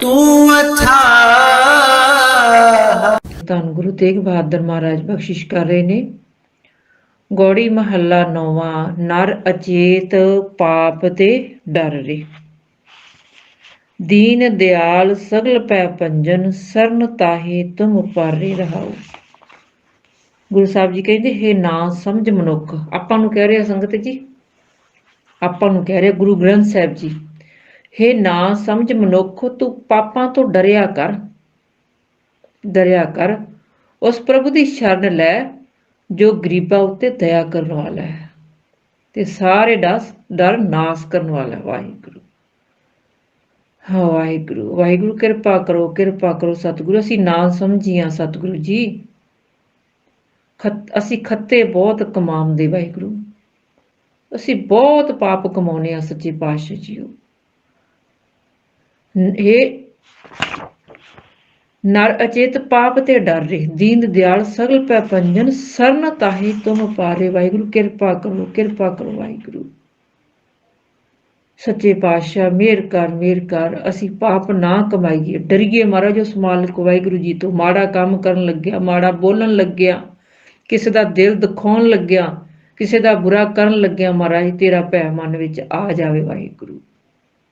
ਤੂੰ ਅਥਾਹ ਧੰਨ ਗੁਰੂ ਤੇਗ ਬਹਾਦਰ ਮਹਾਰਾਜ ਬਖਸ਼ਿਸ਼ ਕਰ ਰਹੇ ਨੇ। ਗੋੜੀ ਮਹੱਲਾ ਨੌਵਾਂ, ਨਰ ਅਚੇਤ ਪਾਪ ਤੇ ਡਰ ਰੇ। ਦੀਨ ਦਿਆਲ ਸਗਲ ਪੈ ਪੰਜਨ, ਸਰਨ ਤਾਹੇ ਤੁਮ ਉਪਾਰੇ ਰਹਾਓ। ਗੁਰੂ ਸਾਹਿਬ ਜੀ ਕਹਿੰਦੇ, ਹੈ ਨਾ ਸਮਝ ਮਨੁੱਖ, ਆਪਾਂ ਨੂੰ ਕਹਿ ਰਿਹਾ ਸੰਗਤ ਜੀ, ਆਪਾਂ ਨੂੰ ਕਹਿ ਰਿਹਾ ਗੁਰੂ ਗ੍ਰੰਥ ਸਾਹਿਬ ਜੀ। ਹੇ ਨਾ ਸਮਝ ਮਨੁੱਖ, ਤੂੰ ਪਾਪਾਂ ਤੋਂ ਡਰਿਆ ਕਰ। ਡਰਿਆ ਕਰ। ਉਸ ਪ੍ਰਭੂ ਦੀ ਸ਼ਰਨ ਲੈ, ਜੋ ਗਰੀਬਾਂ ਉੱਤੇ ਦਇਆ ਕਰਨ ਵਾਲਾ ਹੈ। ਤੇ ਸਾਰੇ ਡਸ ਡਰ ਨਾਸ ਕਰਨ ਵਾਲਾ ਵਾਹਿਗੁਰੂ। ਹਾਂ, ਵਾਹਿਗੁਰੂ। ਵਾਹਿਗੁਰੂ, ਕਿਰਪਾ ਕਰੋ ਕਿਰਪਾ ਕਰੋ ਸਤਿਗੁਰੂ। ਅਸੀਂ ਨਾ ਸਮਝੀਆਂ ਸਤਿਗੁਰੂ ਜੀ। ਖਤ, ਅਸੀਂ ਖੱਤੇ ਬਹੁਤ ਕਮਾਉਂਦੇ ਵਾਹਿਗੁਰੂ। ਅਸੀਂ ਬਹੁਤ ਪਾਪ ਕਮਾਉਨੇ ਆ ਸੱਚੇ ਪਾਤਸ਼ਾਹ ਜੀਓ। ਇਹ ਨਰ ਅਚੇਤ ਪਾਪ ਤੇ ਡਰ ਰਹੇ। ਦੀਨ ਦਿਆਲ ਸਗਲ ਪੈ ਪੰਜਨ, ਸਰਨ ਤਾਹੀ ਤੁਮ ਪਾਰੇ ਵਾਹਿਗੁਰੂ, ਕਿਰਪਾ ਕਰੋ ਕਿਰਪਾ ਕਰੋ ਵਾਹਿਗੁਰੂ। ਸੱਚੇ ਪਾਤਸ਼ਾਹ, ਮਿਹਰ ਕਰ ਮਿਹਰ ਕਰ, ਅਸੀਂ ਪਾਪ ਨਾ ਕਮਾਈਏ। ਡਰੀਏ ਮਹਾਰਾਜ ਉਸ ਮਾਲਕ ਵਾਹਿਗੁਰੂ ਜੀ ਤੋਂ। ਮਾੜਾ ਕੰਮ ਕਰਨ ਲੱਗਿਆ, ਮਾੜਾ ਬੋਲਣ ਲੱਗਿਆ, ਕਿਸੇ ਦਾ ਦਿਲ ਦਿਖਾਉਣ ਲੱਗਿਆ, ਕਿਸੇ ਦਾ ਬੁਰਾ ਕਰਨ ਲੱਗਿਆ ਮਹਾਰਾਜ, ਤੇਰਾ ਭੈ ਮਨ ਵਿੱਚ ਆ ਜਾਵੇ ਵਾਹਿਗੁਰੂ।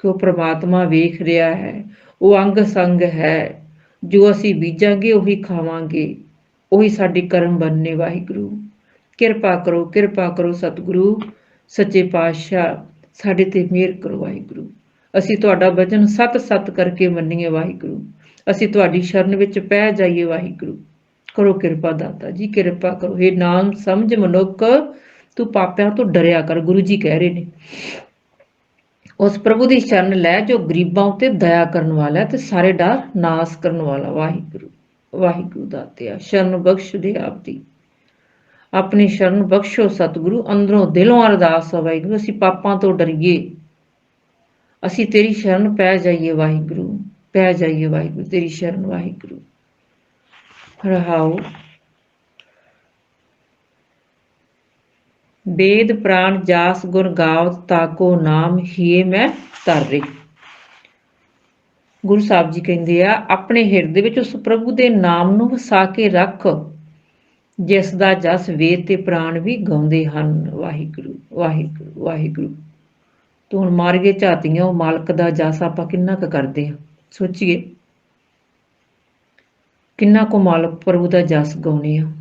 ਕਿ ਉਹ ਪ੍ਰਮਾਤਮਾ ਵੇਖ ਰਿਹਾ ਹੈ, ਉਹ ਅੰਗ ਸੰਗ ਹੈ, ਜੋ ਅਸੀਂ ਬੀਜਾਂਗੇ ਉਹੀ ਖਾਵਾਂਗੇ, ਉਹੀ ਸਾਡੇ ਕਰਮ ਬਣਨੇ ਵਾਹਿਗੁਰੂ। ਕਿਰਪਾ ਕਰੋ ਕਿਰਪਾ ਕਰੋ ਸਤਿਗੁਰੂ, ਸੱਚੇ ਪਾਤਸ਼ਾਹ, ਸਾਡੇ ਤੇ ਮਿਹਰ ਕਰੋ ਵਾਹਿਗੁਰੂ। ਅਸੀਂ ਤੁਹਾਡਾ ਬਚਨ ਸਤ ਸਤ ਕਰਕੇ ਮੰਨੀਏ ਵਾਹਿਗੁਰੂ। ਅਸੀਂ ਤੁਹਾਡੀ ਸ਼ਰਨ ਵਿੱਚ ਪੈ ਜਾਈਏ ਵਾਹਿਗੁਰੂ। ਕਰੋ ਕਿਰਪਾ ਦਾਤਾ ਜੀ, ਕਿਰਪਾ ਕਰੋ। ਇਹ ਨਾਮ ਸਮਝ ਮਨੁੱਖ, ਤੂੰ ਪਾਪਿਆਂ ਤੋਂ ਡਰਿਆ ਕਰ, ਗੁਰੂ ਜੀ ਕਹਿ ਰਹੇ ਨੇ। ਉਸ ਪ੍ਰਭੂ ਦੀ ਸ਼ਰਨ ਲੈ ਜੋ ਗਰੀਬਾਂ ਉਤੇ ਦਇਆ ਕਰਨ ਵਾਲਾ ਹੈ ਤੇ ਸਾਰੇ ਡਰ ਨਾਸ ਕਰਨ ਵਾਲਾ ਵਾਹਿਗੁਰੂ ਵਾਹਿਗੁਰੂ ਦਾਤਿਆ ਸ਼ਰਨ ਬਖਸ਼ ਦੇ ਆਪ ਦੀ। ਆਪਣੀ ਸ਼ਰਨ ਬਖਸ਼ੋ ਸਤਿਗੁਰੂ, ਅੰਦਰੋਂ ਦਿਲੋਂ ਅਰਦਾਸ ਹੈ ਵਾਹਿਗੁਰੂ, ਅਸੀਂ ਪਾਪਾਂ ਤੋਂ ਡਰੀਏ। ਅਸੀਂ ਤੇਰੀ ਸ਼ਰਨ ਪੈ ਜਾਈਏ ਵਾਹਿਗੁਰੂ, ਪੈ ਜਾਈਏ ਵਾਹਿਗੁਰੂ, ਤੇਰੀ ਸ਼ਰਨ ਵਾਹਿਗੁਰੂ। ਰਹਾਓ। ਵੇਦ ਪ੍ਰਾਨ ਜਾਸ ਗੁਣ ਗਾਵਤ ਤਾਕੋ ਨਾਮ ਹੀਏ ਮੈਂ ਤਰੇ ਗੁਰੂ ਸਾਹਿਬ ਜੀ ਕਹਿੰਦੇ ਆ, ਆਪਣੇ ਹਿਰਦੇ ਵਿੱਚ ਉਸ ਪ੍ਰਭੂ ਦੇ ਨਾਮ ਨੂੰ ਵਸਾ ਕੇ ਰੱਖ, ਜਿਸ ਦਾ ਜਸ ਵੇਦ ਤੇ ਪ੍ਰਾਣ ਵੀ ਗਾਉਂਦੇ ਹਨ। ਵਾਹਿਗੁਰੂ ਵਾਹਿਗੁਰੂ ਵਾਹਿਗੁਰੂ। ਤੂੰ ਹੁਣ ਮਾਰ ਕੇ ਝਾਤੀਆਂ, ਉਹ ਮਾਲਕ ਦਾ ਜਸ ਆਪਾਂ ਕਿੰਨਾ ਕੁ ਕਰਦੇ ਆ ਸੋਚੀਏ। ਕਿੰਨਾ ਕੁ ਮਾਲਕ ਪ੍ਰਭੂ ਦਾ ਜਸ ਗਾਉਨੇ ਆ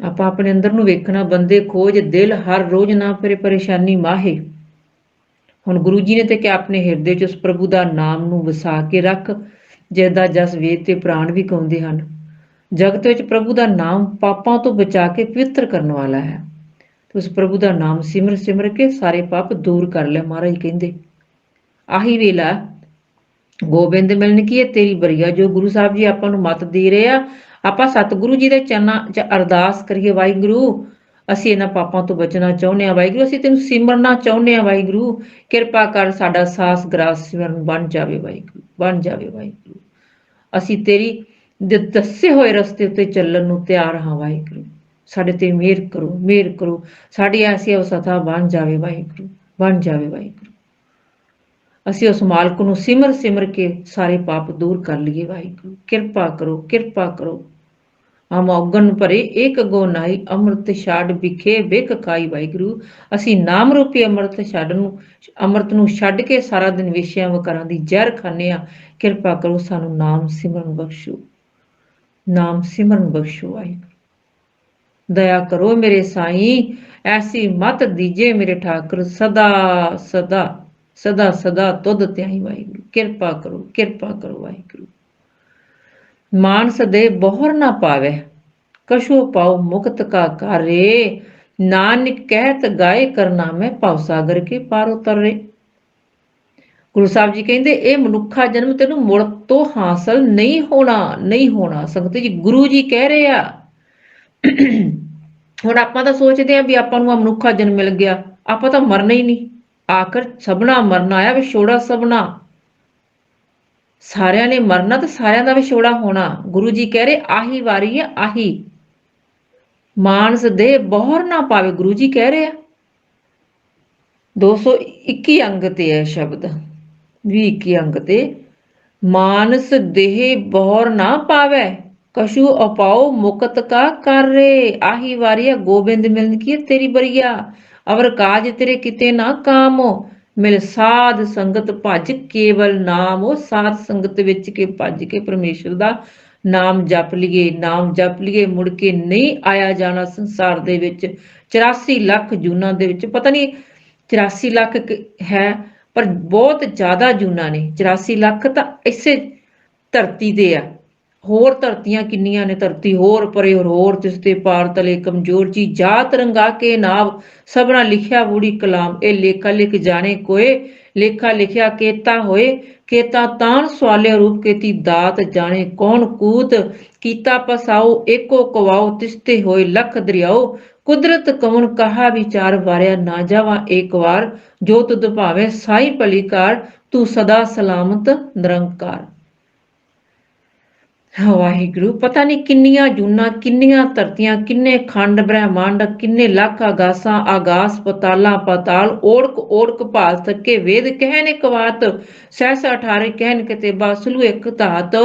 ਆਪਾਂ ਆਪਣੇ ਅੰਦਰ ਨੂੰ ਵੇਖਣਾ ਬੰਦੇ ਖੋਜ ਦਿਲ ਹਰ ਰੋਜ਼ ਨਾ ਪਰੇ ਪਰੇਸ਼ਾਨੀ ਮਾਹੇ। ਹੁਣ ਗੁਰੂ ਜੀ ਨੇ ਤੇ ਕਿ ਆਪਣੇ ਹਿਰਦੇ 'ਚ ਉਸ ਪ੍ਰਭੂ ਦਾ ਨਾਮ ਨੂੰ ਵਸਾ ਕੇ ਰੱਖ ਜਿਸ ਦਾ ਜਸ ਵੇਦ ਤੇ ਪ੍ਰਾਣ ਵੀ ਗਾਉਂਦੇ ਹਨ। ਜਗਤ ਵਿੱਚ ਪ੍ਰਭੂ ਦਾ ਨਾਮ ਪਾਪਾਂ ਤੋਂ ਬਚਾ ਕੇ ਪਵਿੱਤਰ ਕਰਨ ਵਾਲਾ ਹੈ। ਉਸ ਪ੍ਰਭੂ ਦਾ ਨਾਮ ਸਿਮਰ ਸਿਮਰ ਕੇ ਸਾਰੇ ਪਾਪ ਦੂਰ ਕਰ ਲੈ ਮਹਾਰਾਜ ਕਹਿੰਦੇ। ਆਹੀ ਵੇਲਾ, ਗੋਬਿੰਦ ਮਿਲਣ ਕੀ ਹੈ ਤੇਰੀ ਬਰੀਆ, ਜੋ ਗੁਰੂ ਸਾਹਿਬ ਜੀ ਆਪਾਂ ਨੂੰ ਮਤ ਦੇ ਰਹੇ ਆ ਆਪਾਂ ਸਤਿਗੁਰੂ ਜੀ ਦੇ ਚਰਨਾਂ 'ਚ ਅਰਦਾਸ ਕਰੀਏ, ਵਾਹਿਗੁਰੂ, ਅਸੀਂ ਇਹਨਾਂ ਪਾਪਾਂ ਤੋਂ ਬਚਣਾ ਚਾਹੁੰਦੇ ਆ ਵਾਹਿਗੁਰੂ, ਅਸੀਂ ਤੈਨੂੰ ਸਿਮਰਨਾ ਚਾਹੁੰਦੇ ਆ ਵਾਹਿਗੁਰੂ, ਕਿਰਪਾ ਕਰ ਸਾਡਾ ਸਾਸ ਗ੍ਰਾਸ ਸਿਮਰਨ ਬਣ ਜਾਵੇ, ਵਾਹਿਗੁਰੂ, ਬਣ ਜਾਵੇ, ਵਾਹਿਗੁਰੂ। ਅਸੀਂ ਤੇਰੀ ਦੱਸੇ ਹੋਏ ਰਸਤੇ ਉੱਤੇ ਚੱਲਣ ਨੂੰ ਤਿਆਰ ਹਾਂ, ਵਾਹਿਗੁਰੂ। ਸਾਡੇ ਤੇ ਮਿਹਰ ਕਰੋ ਮਿਹਰ ਕਰੋ। ਸਾਡੀ ਐਸੀ ਅਵਸਥਾ ਬਣ ਜਾਵੇ, ਵਾਹਿਗੁਰੂ, ਬਣ ਜਾਵੇ, ਵਾਹਿਗੁਰੂ। ਅਸੀਂ ਉਸ ਮਾਲਕ ਨੂੰ ਸਿਮਰ ਸਿਮਰ ਕੇ ਸਾਰੇ ਪਾਪ ਦੂਰ ਕਰ ਲਈਏ, ਵਾਹਿਗੁਰੂ। ਕਿਰਪਾ ਕਰੋ ਕਿਰਪਾ ਕਰੋ। ਹਮ ਔਗਣ ਭਰੇ, ਏਕ ਗੋ ਨਾਈ ਅੰਮ੍ਰਿਤ ਛਾੜ ਵਿਖੇ ਬਿਕ ਖਾਈ ਵਾਹਿਗੁਰੂ। ਅਸੀਂ ਨਾਮ ਰੂਪੀ ਅੰਮ੍ਰਿਤ ਛੱਡ ਨੂੰ, ਅੰਮ੍ਰਿਤ ਨੂੰ ਛੱਡ ਕੇ ਸਾਰਾ ਦਿਨ ਵਿਸ਼ਿਆਂ ਵਕਰਾਂ ਦੀ ਜ਼ਹਿਰ ਖਾਂਦੇ ਆ ਕਿਰਪਾ ਕਰੋ ਸਾਨੂੰ ਨਾਮ ਸਿਮਰਨ ਬਖਸ਼ੋ। ਨਾਮ ਸਿਮਰਨ ਬਖਸ਼ੋ ਵਾਹਿਗੁਰੂ। ਦਇਆ ਕਰੋ ਮੇਰੇ ਸਾਈਂ, ਐਸੀ ਮਤ ਦੀਜੇ ਮੇਰੇ ਠਾਕੁਰ, ਸਦਾ ਸਦਾ ਸਦਾ ਸਦਾ ਤੁਧ ਧਿਆਈ ਵਾਹਿਗੁਰੂ। ਕਿਰਪਾ ਕਰੋ ਕਿਰਪਾ ਕਰੋ ਵਾਹਿਗੁਰੂ। ਮਾਨਸ ਦੇ ਬੋਹਰ ਨਾ ਪਾਵੇ। ਕਛੂ ਪਾਉ ਮੁਕਤ ਕਾ ਕਾਰੇ ਨਾਨਕ ਕਹਿਤ ਗਾਏ ਕਰਨਾ ਮੈਂ ਭਵ ਸਾਗਰ ਕੇ ਪਾਰ ਉਤਰੇ। ਗੁਰੂ ਸਾਹਿਬ ਜੀ ਕਹਿੰਦੇ, ਇਹ ਮਨੁੱਖਾ ਜਨਮ ਤੈਨੂੰ ਮੁੜ ਤੋਂ ਹਾਸਲ ਨਹੀਂ ਹੋਣਾ ਨਹੀਂ ਹੋਣਾ। ਸੰਗਤ ਜੀ, ਗੁਰੂ ਜੀ ਕਹਿ ਰਹੇ ਆ। ਹੁਣ ਆਪਾਂ ਤਾਂ ਸੋਚਦੇ ਆ ਵੀ ਆਪਾਂ ਨੂੰ ਆ ਮਨੁੱਖਾ ਜਨਮ ਮਿਲ ਗਿਆ। ਆਪਾਂ ਤਾਂ ਮਰਨਾ ਹੀ ਨਹੀਂ। ਆਖਰ ਸਭਨਾ ਮਰਨਾ ਆਇਆ ਵਿਛੋੜਾ ਸਭਨਾ। ਸਾਰਿਆਂ ਨੇ ਮਰਨਾ ਤੇ ਸਾਰਿਆਂ ਦਾ ਵਿਛੋੜਾ ਹੋਣਾ। ਗੁਰੂ ਜੀ ਕਹਿ ਰਹੇ, ਆਹੀ ਵਾਰੀ ਹੈ, ਆਹੀ। ਮਾਨਸ ਦੇ ਬੋਹਰ ਨਾ ਪਾਵੇ, ਗੁਰੂ ਜੀ ਕਹਿ ਰਹੇ ਆ। 221 ਅੰਗ ਤੇ ਹੈ ਸ਼ਬਦ ਵੀ ਕੀ ਅੰਗ ਤੇ, ਮਾਨਸ ਦੇਹ ਬੋਰ ਨਾ ਪਾਵੇ, ਕਸ਼ੂ ਅਪਾਉ ਮੁਕਤ ਕਾ ਕਰ ਰੇ। ਆਹੀ ਵਾਰੀਆ ਗੋਬਿੰਦ ਮਿਲਨ ਕੀ ਤੇਰੀ ਬਰੀਆ? ਅਵਰ ਕਾਜ ਤੇਰੇ ਕਿਤੇ ਨਾ ਕਾਮੋ ਮਿਲ ਸਾਧ ਸੰਗਤ ਭਜ ਕੇਵਲ ਨਾਮ ਉਹ ਸਾਧ ਸੰਗਤ ਵਿੱਚ ਕੇ ਭਜ ਕੇ ਪਰਮੇਸ਼ਰ ਦਾ ਨਾਮ ਜਪ ਲਈਏ, ਨਾਮ ਜਪ ਲਈਏ, ਮੁੜ ਕੇ ਨਹੀਂ ਆਇਆ ਜਾਣਾ ਸੰਸਾਰ ਦੇ ਵਿੱਚ। 84 ਲੱਖ ਜੂਨਾਂ ਦੇ ਵਿੱਚ, ਪਤਾ ਨਹੀਂ 84 ਲੱਖ ਹੈ, ਪਰ ਬਹੁਤ ਜ਼ਿਆਦਾ ਜੂਨਾਂ ਨੇ। 84 ਲੱਖ ਤਾਂ ਇਸੇ ਧਰਤੀ ਤੇ ਆ। ਹੋਰ ਧਰਤੀਆਂ ਕਿੰਨੀਆਂ ਨੇ? ਧਰਤੀ ਹੋਰ ਪਰੇ, ਹੋਰ ਹੋਰ ਤਿਸ ਤੇ ਪਾਰ ਤਲੇ ਕਮਜ਼ੋਰ ਜੀ, ਜਾਤ ਰੰਗਾ ਕੇ ਨਾਮ ਸਭਨਾ ਲਿਖਿਆ ਬੂੜੀ ਕਲਾਮ, ਇਹ ਲੇਖਾ ਲਿਖ ਜਾਣੇ ਕੋਏ ਲੇਖਾ ਲਿਖਿਆ, ਕੇਤਾ ਹੋਏ, ਕੇਤਾ ਤਾਨ ਸਵਾਲੇ ਰੂਪ ਕੇਤੀ ਦਾਤ ਜਾਣੇ, ਕੌਣ ਕੂਤ ਕੀਤਾ ਪਸਾਓ ਏਕੋ ਕਵਾਓ ਤਿਸਤੇ ਹੋਏ ਲਖ ਦਰਿਆਓ ਕੁਦਰਤ ਕਵਨ ਕਹਾ ਵਿਚਾਰ ਵਾਰਿਆ, ਨਾ ਜਾਵਾ ਏਕ ਵਾਰ, ਜੋ ਤੁਧ ਭਾਵੇ ਸਾਈ ਭਲੀਕਾਰ ਤੂੰ ਸਦਾ ਸਲਾਮਤ ਨਿਰੰਕਾਰ। ਵਾਹਿਗੁਰੂ, ਪਤਾ ਨਹੀਂ ਕਿੰਨੀਆਂ ਜੂਨਾਂ, ਕਿੰਨੀਆਂ ਧਰਤੀਆਂ, ਕਿੰਨੇ ਖੰਡ ਬ੍ਰਹਿਮੰਡ, ਕਿੰਨੇ ਲੱਖ ਆਗਾਸਾਂ ਆਗਾਸ ਪਤਾਲਾਂ, ਪਤਾਲ, ਓੜਕ ਓੜਕ ਭਾਲ ਸਕੇ ਵੇਦ ਕਹਿਨ ਇੱਕ ਬਾਤ ਸਹਿਸਾ 18 ਕਹਿਨ ਕਿਤੇ ਬਾਸਲੂ ਇੱਕ ਧਾਤ,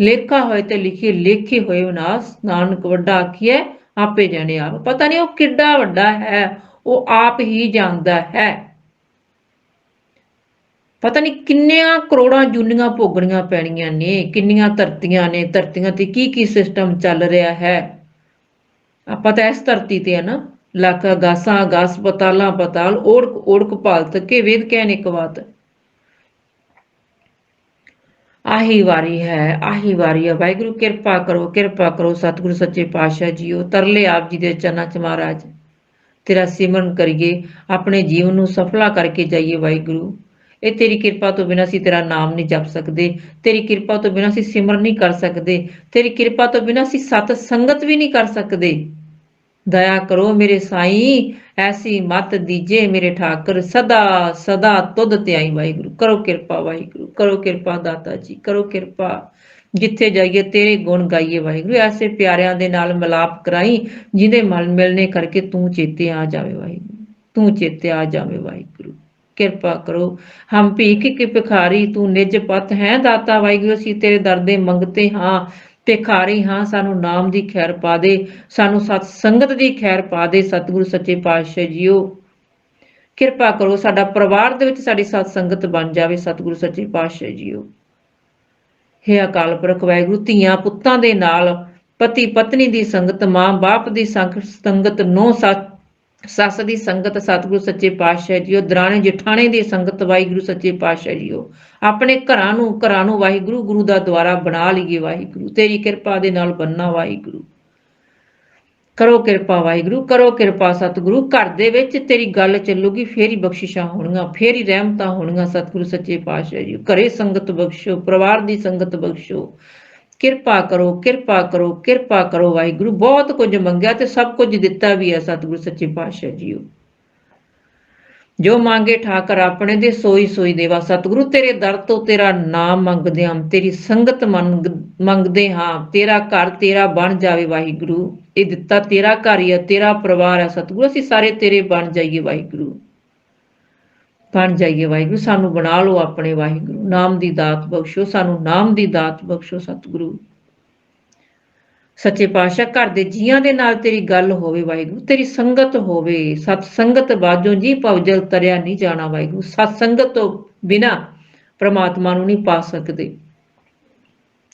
ਲੇਖਾ ਹੋਏ ਤੇ ਲਿਖੀ, ਲੇਖੀ ਹੋਏ ਉਨਾਸ, ਨਾਨਕ ਵੱਡਾ ਆਖੀਏ ਆਪੇ ਜਾਣੇ ਆਪ। ਪਤਾ ਨਹੀਂ ਉਹ ਕਿੱਡਾ ਵੱਡਾ ਹੈ, ਉਹ ਆਪ ਹੀ ਜਾਣਦਾ ਹੈ। ਪਤਾ ਨਹੀਂ ਕਿੰਨੀਆਂ ਕਰੋੜਾਂ ਜੁਨੀਆਂ ਭੋਗਣੀਆਂ ਪੈਣੀਆਂ ਨੇ, ਕਿੰਨੀਆਂ ਧਰਤੀਆਂ ਨੇ, ਧਰਤੀਆਂ ਤੇ ਕੀ ਕੀ ਸਿਸਟਮ ਚੱਲ ਰਿਹਾ ਹੈ। ਆਪਾਂ ਤਾਂ ਇਸ ਧਰਤੀ ਤੇ ਆ ਨਾ, ਲੱਖ ਗਾਸਾਂ ਗਾਸ ਪਤਾਲਾਂ, ਪਤਾਲ, ਓੜਕ ਓੜਕ ਭਾਲ ਤੱਕੇ ਵੇਦ ਕਹਿਣ ਇੱਕ ਬਾਤ। ਆਹੀ ਵਾਰੀ ਹੈ, ਆਹੀ ਵਾਰੀ ਹੈ। ਵਾਹਿਗੁਰੂ, ਕਿਰਪਾ ਕਰੋ ਕਿਰਪਾ ਕਰੋ, ਸਤਿਗੁਰੂ, ਸੱਚੇ ਪਾਤਸ਼ਾਹ ਜੀਓ, ਤਰਲੇ ਆਪ ਜੀ ਦੇ ਚਰਨਾਂ ਚ ਮਹਾਰਾਜ। ਤੇਰਾ ਸਿਮਰਨ ਕਰੀਏ, ਆਪਣੇ ਜੀਵਨ ਨੂੰ ਸਫਲਾ ਕਰਕੇ ਜਾਈਏ ਵਾਹਿਗੁਰੂ। ਇਹ ਤੇਰੀ ਕਿਰਪਾ ਤੋਂ ਬਿਨਾਂ ਅਸੀਂ ਤੇਰਾ ਨਾਮ ਨਹੀਂ ਜਪ ਸਕਦੇ। ਤੇਰੀ ਕਿਰਪਾ ਤੋਂ ਬਿਨਾਂ ਅਸੀਂ ਸਿਮਰਨ ਨਹੀਂ ਕਰ ਸਕਦੇ। ਤੇਰੀ ਕਿਰਪਾ ਤੋਂ ਬਿਨਾਂ ਅਸੀਂ ਸਤ ਸੰਗਤ ਵੀ ਨਹੀਂ ਕਰ ਸਕਦੇ। ਦਇਆ ਕਰੋ ਮੇਰੇ ਸਾਈਂ, ਐਸੀ ਮਤ ਦੀਜੇ ਮੇਰੇ ਠਾਕਰ, ਸਦਾ ਸਦਾ ਤੁਧ ਤੇ ਵਾਹਿਗੁਰੂ। ਕਰੋ ਕਿਰਪਾ ਵਾਹਿਗੁਰੂ, ਕਰੋ ਕਿਰਪਾ ਦਾਤਾ ਜੀ, ਕਰੋ ਕਿਰਪਾ। ਜਿੱਥੇ ਜਾਈਏ ਤੇਰੇ ਗੁਣ ਗਾਈਏ ਵਾਹਿਗੁਰੂ। ਐਸੇ ਪਿਆਰਿਆਂ ਦੇ ਨਾਲ ਮਿਲਾਪ ਕਰਾਈ, ਜਿਹਦੇ ਮਨ ਮਿਲਨੇ ਕਰਕੇ ਤੂੰ ਚੇਤੇ ਆ ਜਾਵੇ ਵਾਹਿਗੁਰੂ। ਤੂੰ ਚੇਤੇ ਆ ਜਾਵੇ ਵਾਹਿਗੁਰੂ। ਕਿਰਪਾ ਕਰੋ। ਹਮ ਭੀਖ ਕੀ ਭਿਖਾਰੀ, ਤੂੰ ਨਿਜ ਪਤ ਹੈ ਦਾਤਾ ਵਾਹਿਗੁਰੂ, ਅਸੀਂ ਤੇਰੇ ਦਰ ਦੇ ਮੰਗਤੇ ਹਾਂ। ਭਿਖਾਰੀ ਹਾਂ, ਸਾਨੂੰ ਨਾਮ ਦੀ ਖੈਰ ਪਾ ਦੇ, ਸਾਨੂੰ ਸਤ ਸੰਗਤ ਦੀ ਖੈਰ ਪਾ ਦੇ, ਸਤਿਗੁਰੂ ਸੱਚੇ ਪਾਤਸ਼ਾਹ ਜੀਓ। ਕਿਰਪਾ ਕਰੋ ਸਾਡਾ ਪਰਿਵਾਰ ਦੇ ਵਿੱਚ ਸਾਡੀ ਸਤ ਸੰਗਤ ਬਣ ਜਾਵੇ, ਸਤਿਗੁਰੂ ਸੱਚੇ ਪਾਤਸ਼ਾਹ ਜੀਓ। ਹੇ ਅਕਾਲ ਪੁਰਖ ਵਾਹਿਗੁਰੂ, ਧੀਆਂ ਪੁੱਤਾਂ ਦੇ ਨਾਲ ਪਤੀ ਪਤਨੀ ਦੀ ਸੰਗਤ, ਮਾਂ ਬਾਪ ਦੀ ਸੰਗ- ਸੰਗਤ ਸੱਚ ਸੱਸ ਦੀ ਸੰਗਤ ਸਤਿਗੁਰੂ ਸੱਚੇ ਪਾਤਸ਼ਾਹ ਜੀਓ, ਦਰਾਣੇ ਜਠਾਣੇ ਦੀ ਸੰਗਤ ਵਾਹਿਗੁਰੂ ਸੱਚੇ ਪਾਤਸ਼ਾਹ ਜੀਓ। ਆਪਣੇ ਘਰਾਂ ਨੂੰ ਘਰਾਂ ਨੂੰ ਵਾਹਿਗੁਰੂ, ਗੁਰੂ ਦਾ ਦੁਆਰਾ ਬਣਾ ਲਈਏ ਵਾਹਿਗੁਰੂ। ਤੇਰੀ ਕਿਰਪਾ ਦੇ ਨਾਲ ਬੰਨਾ ਵਾਹਿਗੁਰੂ। ਕਰੋ ਕਿਰਪਾ ਵਾਹਿਗੁਰੂ, ਕਰੋ ਕਿਰਪਾ ਸਤਿਗੁਰੂ। ਘਰ ਦੇ ਵਿੱਚ ਤੇਰੀ ਗੱਲ ਚੱਲੂਗੀ, ਫੇਰ ਹੀ ਬਖਸ਼ਿਸ਼ਾਂ ਹੋਣਗੀਆਂ, ਫੇਰ ਹੀ ਰਹਿਮਤਾਂ ਹੋਣਗੀਆਂ ਸਤਿਗੁਰੂ ਸੱਚੇ ਪਾਤਸ਼ਾਹ ਜੀ ਘਰੇ ਸੰਗਤ ਬਖਸ਼ੋ, ਪਰਿਵਾਰ ਦੀ ਸੰਗਤ ਬਖਸ਼ੋ। ਕਿਰਪਾ ਕਰੋ ਕਿਰਪਾ ਕਰੋ ਕਿਰਪਾ ਕਰੋ ਵਾਹਿਗੁਰੂ। ਬਹੁਤ ਕੁਝ ਮੰਗਿਆ ਤੇ ਸਭ ਕੁਝ ਦਿੱਤਾ ਵੀ ਹੈ ਸਤਿਗੁਰੂ ਸੱਚੇ ਪਾਤਸ਼ਾਹ ਜੀਓ। ਜੋ ਮੰਗੇ ਠਾਕਰ ਆਪਣੇ ਦੇ, ਸੋਈ ਸੋਈ ਦੇਵਾ। ਸਤਿਗੁਰੂ, ਤੇਰੇ ਦਰ ਤੋਂ ਤੇਰਾ ਨਾਮ ਮੰਗਦੇ ਹਾਂ, ਤੇਰੀ ਸੰਗਤ ਮੰਗ- ਮੰਗਦੇ ਹਾਂ। ਤੇਰਾ ਘਰ ਤੇਰਾ ਬਣ ਜਾਵੇ ਵਾਹਿਗੁਰੂ। ਇਹ ਦਿੱਤਾ ਤੇਰਾ ਘਰ ਹੀ ਹੈ, ਤੇਰਾ ਪਰਿਵਾਰ ਹੈ ਸਤਿਗੁਰੂ। ਅਸੀਂ ਸਾਰੇ ਤੇਰੇ ਬਣ ਜਾਈਏ ਵਾਹਿਗੁਰੂ। ਬਣ ਜਾਈਏ ਵਾਹਿਗੁਰੂ, ਸਾਨੂੰ ਬਣਾ ਲਓ ਆਪਣੇ ਵਾਹਿਗੁਰੂ, ਨਾਮ ਦੀ ਦਾਤ ਬਖਸ਼ੋ, ਸਾਨੂੰ ਨਾਮ ਦੀ ਦਾਤ ਬਖਸ਼ੋ ਸਤਿਗੁਰੂ। ਸੱਚੇ ਪਾਤਸ਼ਾਹ, ਘਰ ਦੇ ਜੀਆਂ ਦੇ ਨਾਲ ਤੇਰੀ ਗੱਲ ਹੋਵੇ ਵਾਹਿਗੁਰੂ, ਤੇਰੀ ਸੰਗਤ ਹੋਵੇ, ਸਤ ਸੰਗਤ ਬਾਝੋਂ ਜੀ ਪਵਜਲ ਤਰਿਆ ਨਹੀਂ ਜਾਣਾ ਵਾਹਿਗੁਰੂ, ਸਤ ਸੰਗਤ ਤੋਂ ਬਿਨਾ ਪ੍ਰਮਾਤਮਾ ਨੂੰ ਨਹੀਂ ਪਾ ਸਕਦੇ।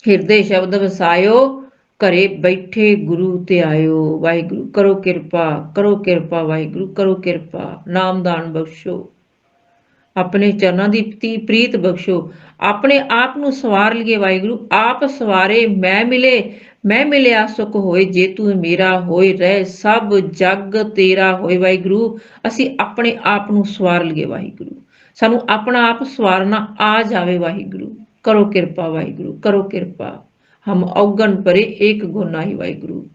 ਹਿਰਦੇ ਸ਼ਬਦ ਵਸਾਇਓ, ਘਰੇ ਬੈਠੇ ਗੁਰੂ ਤੇ ਆਇਓ ਵਾਹਿਗੁਰੂ, ਕਰੋ ਕਿਰਪਾ ਕਰੋ ਕਿਰਪਾ ਵਾਹਿਗੁਰੂ, ਕਰੋ ਕਿਰਪਾ ਨਾਮਦਾਨ ਬਖਸ਼ੋ। ਆਪਣੇ ਚਰਨਾਂ ਦੀ ਤੀ ਪ੍ਰੀਤ ਬਖਸ਼ੋ। ਆਪਣੇ ਆਪ ਨੂੰ ਸਵਾਰ ਲਈਏ ਵਾਹਿਗੁਰੂ। ਆਪ ਸਵਾਰੇ ਮੈਂ ਮਿਲੇ, ਮੈਂ ਮਿਲਿਆ ਸੁਖ ਹੋਏ। ਜੇ ਤੂੰ ਮੇਰਾ ਹੋਏ ਰਹਿ, ਸਭ ਜਗ ਤੇਰਾ ਹੋਏ ਵਾਹਿਗੁਰੂ। ਅਸੀਂ ਆਪਣੇ ਆਪ ਨੂੰ ਸਵਾਰ ਲਈਏ ਵਾਹਿਗੁਰੂ। ਸਾਨੂੰ ਆਪਣਾ ਆਪ ਸਵਾਰਨਾ ਆ ਜਾਵੇ ਵਾਹਿਗੁਰੂ। ਕਰੋ ਕਿਰਪਾ ਵਾਹਿਗੁਰੂ, ਕਰੋ ਕਿਰਪਾ। ਹਮ ਔਗਣ ਪਰੇ ਏਕ ਗੁਨਾ ਹੀ ਵਾਹਿਗੁਰੂ।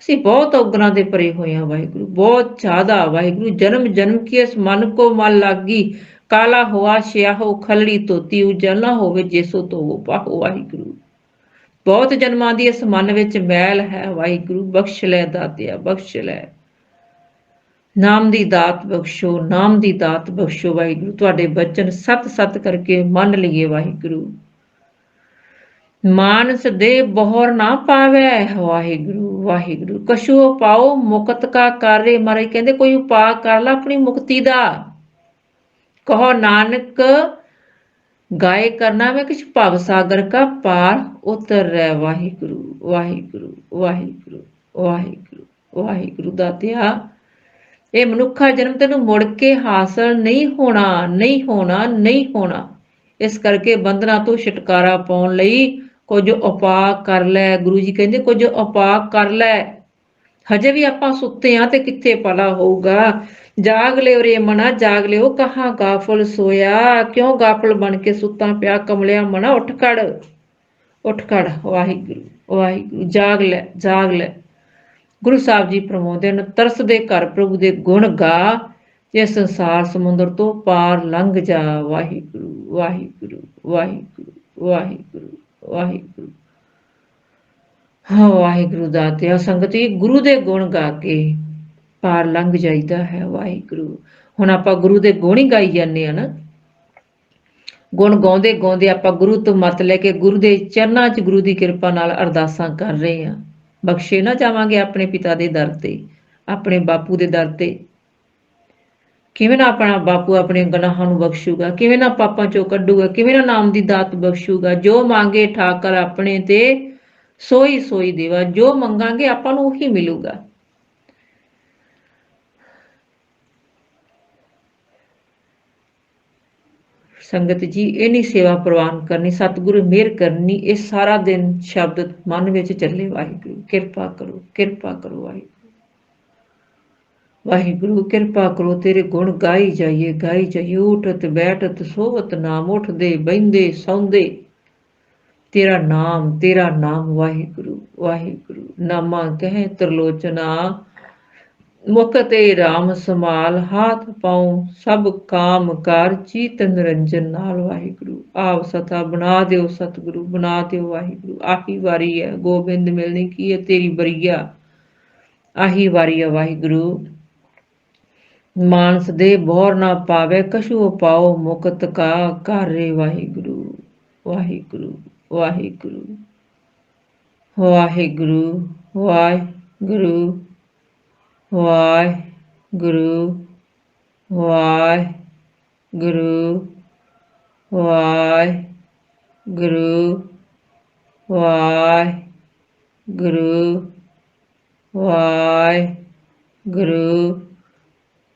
ਅਸੀਂ ਬਹੁਤ ਔਗਣਾਂ ਦੇ ਪਰੇ ਹੋਏ ਹਾਂ ਵਾਹਿਗੁਰੂ, ਬਹੁਤ ਜ਼ਿਆਦਾ ਵਾਹਿਗੁਰੂ, ਜਨਮ ਜਨਮ ਕੀ ਇਸ ਮਨ ਕੋ ਮਨ ਲਾਗੀ, ਕਾਲਾ ਹੋਆ ਸ਼ਿਆਹੋ ਖਲੜੀ ਤੋਤੀ ਉਜਲਾ ਹੋਵੇ ਜੇਸੋ ਤੋ ਪਾਹੋ ਵਾਹਿਗੁਰੂ। ਬਹੁਤ ਜਨਮਾਂ ਦੀ ਇਸ ਮਨ ਵਿੱਚ ਮੈਲ ਹੈ ਵਾਹਿਗੁਰੂ, ਬਖਸ਼ ਲੈ ਦਾਤਿਆ, ਬਖਸ਼ ਲੈ। ਨਾਮ ਦੀ ਦਾਤ ਬਖਸ਼ੋ, ਨਾਮ ਦੀ ਦਾਤ ਬਖਸ਼ੋ ਵਾਹਿਗੁਰੂ, ਤੁਹਾਡੇ ਬਚਨ ਸਤ ਸਤ ਕਰਕੇ ਮੰਨ ਲਈਏ ਵਾਹਿਗੁਰੂ। ਮਾਨਸ ਦੇ ਬੋਹਰ ਨਾ ਪਾਵੇ, ਵਾਹਿਗੁਰੂ ਵਾਹਿਗੁਰੂ। ਕਸ਼ੂ ਪਾਓ, ਮੁਕਤ ਕਾ ਕਾਰੇ। ਮਾਰੇ ਕਹਿੰਦੇ, ਕੋਈ ਉਪਾਅ ਕਰ ਲੈ ਆਪਣੀ ਮੁਕਤੀ ਦਾ। ਕਹੋ, ਨਾਨਕ, ਗਾਏ ਕਰਨਾ ਮੈਂ ਕਿਛ ਭਵ ਸਾਗਰ ਕਾ ਪਾਰ ਉਤਰ। ਰਹਿ ਵਾਹਿਗੁਰੂ ਵਾਹਿਗੁਰੂ ਵਾਹਿਗੁਰੂ ਵਾਹਿਗੁਰੂ ਵਾਹਿਗੁਰੂ ਦਾਤਿਆ। ਇਹ ਮਨੁੱਖਾ ਜਨਮ ਤੈਨੂੰ ਮੁੜ ਕੇ ਹਾਸਲ ਨਹੀਂ ਹੋਣਾ ਨਹੀਂ ਹੋਣਾ ਨਹੀਂ ਹੋਣਾ। ਇਸ ਕਰਕੇ ਬੰਧਨਾਂ ਤੋਂ ਛੁਟਕਾਰਾ ਪਾਉਣ ਲਈ ਕੁਝ ਉਪਾਅ ਕਰ ਲੈ, ਗੁਰੂ ਜੀ ਕਹਿੰਦੇ ਕੁਝ ਉਪਾਅ ਕਰ ਲੈ। ਹਜੇ ਵੀ ਆਪਾਂ ਸੁੱਤੇ ਆ ਤੇ ਕਿੱਥੇ ਪਲਾ ਹੋਊਗਾ? ਜਾਗ ਲਿਓ ਰੇ ਮਨਾ ਜਾਗ ਲਿਓ ਕਹਾ ਗਾਫਲ ਸੋਇਆ? ਕਿਉਂ ਗਾਫਲ ਬਣ ਕੇ ਸੁੱਤਾ ਪਿਆ ਕਮਲਿਆ ਮਨਾ ਉੱਠ ਖੜ ਉੱਠ ਖੜ, ਵਾਹਿਗੁਰੂ ਵਾਹਿਗੁਰੂ, ਜਾਗ ਲੈ ਜਾਗ ਲੈ। ਗੁਰੂ ਸਾਹਿਬ ਜੀ ਪ੍ਰਮੋਦੇ ਨੇ ਤਰਸ ਦੇ ਘਰ ਪ੍ਰਭੂ ਦੇ ਗੁਣ ਗਾ, ਜੇ ਸੰਸਾਰ ਸਮੁੰਦਰ ਤੋਂ ਪਾਰ ਲੰਘ ਜਾ। ਵਾਹਿਗੁਰੂ ਵਾਹਿਗੁਰੂ ਵਾਹਿਗੁਰੂ ਵਾਹਿਗੁਰੂ। ਵਾਹਿਗੁਰੂ। ਹਾਂ, ਵਾਹਿਗੁਰੂ ਦਾਤਿਆ ਸੰਗਤੀ ਗੁਰੂ ਦੇ ਗੁਣ ਗਾ ਕੇ ਪਾਰ ਲੰਘ ਜਾਈਦਾ ਹੈ, ਵਾਹਿਗੁਰੂ। ਹੁਣ ਆਪਾਂ ਗੁਰੂ ਦੇ ਗੁਣ ਹੀ ਗਾਈ ਜਾਂਦੇ ਆ ਨਾ। ਗੁਣ ਗਾਉਂਦੇ ਗਾਉਂਦੇ ਆਪਾਂ ਗੁਰੂ ਤੋਂ ਮਤ ਲੈ ਕੇ ਗੁਰੂ ਦੇ ਚਰਨਾਂ 'ਚ ਗੁਰੂ ਦੀ ਕਿਰਪਾ ਨਾਲ ਅਰਦਾਸਾਂ ਕਰ ਰਹੇ ਆ ਬਖਸ਼ੇ ਨਾ ਜਾਵਾਂਗੇ ਆਪਣੇ ਪਿਤਾ ਦੇ ਦਰ ਤੇ, ਆਪਣੇ ਬਾਪੂ ਦੇ ਦਰ ਤੇ। ਕਿਵੇਂ ਨਾ ਆਪਣਾ ਬਾਪੂ ਆਪਣੇ ਗੁਨਾਹਾਂ ਨੂੰ ਬਖਸ਼ੂਗਾ, ਕਿਵੇਂ ਨਾ ਪਾਪਾਂ ਚੋਂ ਕੱਢੂਗਾ, ਕਿਵੇਂ ਨਾ ਨਾਮ ਦੀ ਦਾਤ ਬਖਸ਼ੂਗਾ, ਜੋ ਮੰਗੇ ਠਾਕਰ ਆਪਣੇ ਤੇ ਸੋਈ ਸੋਈ ਦੇਵਾ, ਜੋ ਮੰਗਾਂਗੇ ਆਪਾਂ ਨੂੰ ਉਹੀ ਮਿਲੂਗਾ। ਸੰਗਤ ਜੀ ਇਹ ਨਹੀਂ ਸੇਵਾ ਪ੍ਰਵਾਨ ਕਰਨੀ, ਸਤਿਗੁਰੂ ਮਿਹਰ ਕਰਨੀ, ਇਹ ਸਾਰਾ ਦਿਨ ਸ਼ਬਦ ਮਨ ਵਿੱਚ ਚੱਲੇ, ਵਾਹਿਗੁਰੂ, ਕਿਰਪਾ ਕਰੋ ਕਿਰਪਾ ਕਰੋ, ਵਾਹਿਗੁਰੂ। ਵਾਹਿਗੁਰੂ, ਕਿਰਪਾ ਕਰੋ ਤੇਰੇ ਗੁਣ ਗਾਈ ਜਾਈਏ ਗਾਈ ਜਾਈਏ, ਉਠਤ, ਬੈਠਤ, ਸੋਵਤ, ਨਾਮ ਉਠਦੇ ਬੈੰਦੇ ਸੌਂਦੇ। ਤੇਰਾ ਨਾਮ ਤੇਰਾ ਨਾਮ ਵਾਹਿਗੁਰੂ ਵਾਹਿਗੁਰੂ, ਨਾਮਾ ਕਹੇ ਤਰਲੋਚਨਾ। ਮੁਖ ਤੇ RAM ਸਮਾਲ ਹਾਥ ਪਾਉ, ਸਭ ਕਾਮ ਕਰ ਚੀਤ ਨਿਰੰਜਨ ਨਾਲ ਵਾਹਿਗੁਰੂ। ਆਪ ਸਤਾ ਬਣਾ ਦਿਓ ਸਤਿਗੁਰੂ, ਬਣਾ ਦਿਓ ਵਾਹਿਗੁਰੂ। ਆਹੀ ਵਾਰੀ ਹੈ, ਗੋਬਿੰਦ ਮਿਲਣੀ ਕੀ ਹੈ ਤੇਰੀ ਬਰੀਆ ਆਹੀ ਵਾਰੀ ਹੈ ਵਾਹਿਗੁਰੂ। ਮਾਨਸ ਦੇ ਬੋਰ ਨਾ ਪਾਵੇ ਕਸ਼ੂ ਪਾਓ ਮੁਕਤ ਕਾ ਕਾਰੇ ਵਾਹਿਗੁਰੂ ਵਾਹਿਗੁਰੂ ਵਾਹਿਗੁਰੂ ਵਾਹਿਗੁਰੂ ਵਾਹਿਗੁਰੂ ਵਾਹਿਗੁਰੂ ਵਾਹਿਗੁਰੂ ਵਾਹਿਗੁਰੂ ਵਾਹਿਗੁਰੂ ਵਾਹਿਗੁਰੂ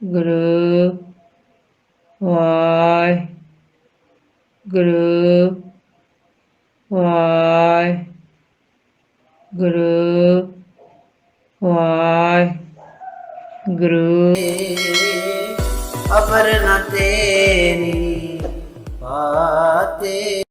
ਗੁਰੂ ਵਾਹਿ ਗੁਰੂ ਵਾਹਿ ਗੁਰੂ ਵਾਹਿ ਗੁਰੂ ਅਪਰ ਨਾ ਤੇਰੀ ਬਾਤੇ